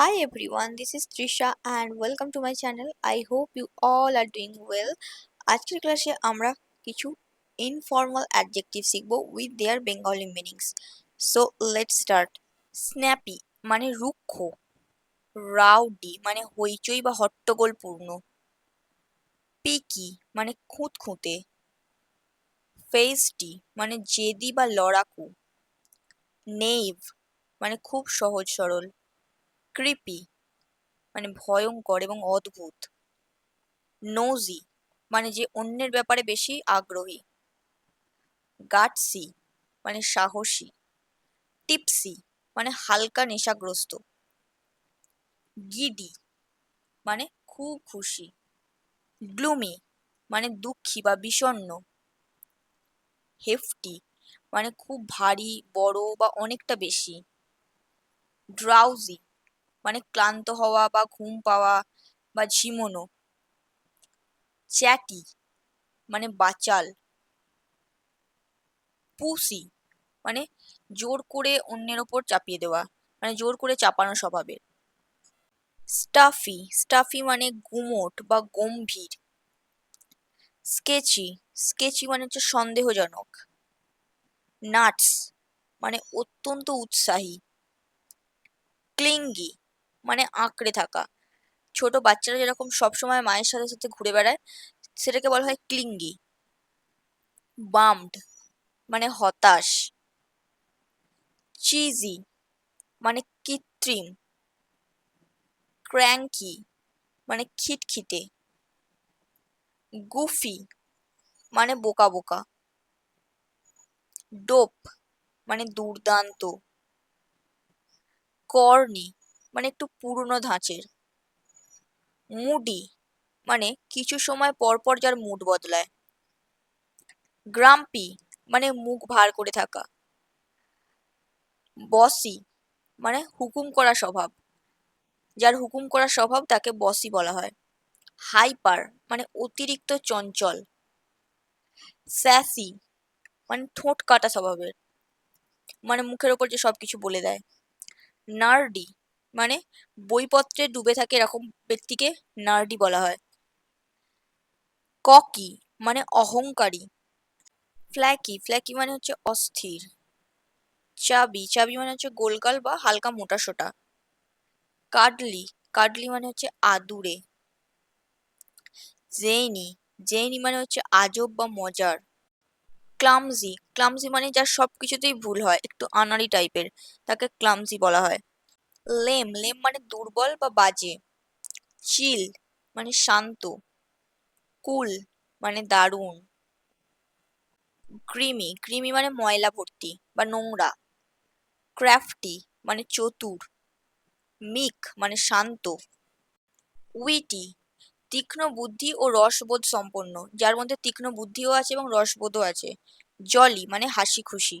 Hi everyone, this is Trisha and welcome to my channel. I hope you all are doing well. আজকের ক্লাসে আমরা কিছু informal adjective শিখব with their Bengali meanings so let's start snappy মানে রুক্ষ rowdy মানে হইচই বা হট্টগোলপূর্ণ পিকি মানে খুঁত খুঁতখুঁতে ফেস্টি মানে জেদি বা লড়াকু নেইভ মানে খুব সহজ সরল ক্রিপি মানে ভয়ঙ্কর এবং অদ্ভুত। নোজি মানে যে অন্যের ব্যাপারে বেশি আগ্রহী। গাটসি মানে সাহসী। টিপসি মানে হালকা নেশাগ্রস্ত। গিডি মানে খুব খুশি। গ্লুমি মানে দুঃখী বা বিষণ্ণ হেফটি মানে খুব ভারী, বড় বা অনেকটা বেশি। ড্রাউজি মানে ক্লান্ত হওয়া বা ঘুম পাওয়া বা ঝিমোনো। চ্যাটি মানে বাচাল। পুসি মানে জোর করে অন্যের ওপর চাপিয়ে দেওয়া মানে জোর করে চাপানো স্বভাবের। স্টাফি স্টাফি মানে গুমোট বা গম্ভীর। স্কেচি স্কেচি মানে হচ্ছে সন্দেহজনক। নাটস মানে অত্যন্ত উৎসাহী। ক্লিঙ্গি মানে আঁকড়ে থাকা। ছোট বাচ্চারা যেরকম সবসময় মায়ের সাথে সাথে ঘুরে বেড়ায়, সেটাকে বলা হয় ক্লিঙ্গি। বামড মানে হতাশ। চিজি মানে কৃত্রিম। ক্র্যাঙ্কি মানে খিটখিটে। গুফি মানে বোকা বোকা। ডোপ মানে দুর্দান্ত। কর্নি মানে একটু পুরনো ধাঁচের। মুডি মানে কিছু সময় পর পর যার মুড বদলায়। গ্রাম্পি মানে মুখ ভার করে থাকা। বসি মানে হুকুম করা স্বভাব। যার হুকুম করা স্বভাব তাকে বসি বলা হয়। হাইপার মানে অতিরিক্ত চঞ্চল। স্যাসি মানে ঠোঁট কাটা স্বভাবের। মানে মুখের ওপর যে সবকিছু বলে দেয়। নার্ডি মানে বইপত্রে ডুবে থাকে এরকম ব্যক্তিকে নার্ডি বলা হয়। ককি মানে অহংকারী। ফ্ল্যাকি ফ্ল্যাকি মানে হচ্ছে অস্থির। চাবি চাবি মানে হচ্ছে গোলগাল বা হালকা মোটা সোটা। কাডলি কাডলি মানে হচ্ছে আদুরে। জেইনি জেইনি মানে হচ্ছে আজব বা মজার। ক্লামজি ক্লামজি মানে যার সব কিছুতেই ভুল হয়, একটু আনাড়ি টাইপের তাকে ক্লামজি বলা হয়। লেম লেম মানে দুর্বল বা বাজে। চিল মানে শান্ত। কুল মানে দারুণ। ক্রিমি ক্রিমি মানে ময়লা ভর্তি বা নোংরা। ক্র্যাফটি মানে চতুর। মিক মানে শান্ত। উইটি, তীক্ষ্ণ বুদ্ধি ও রসবোধ সম্পন্ন, যার মধ্যে তীক্ষ্ণ বুদ্ধিও আছে এবং রসবোধও আছে। জলি মানে হাসি খুশি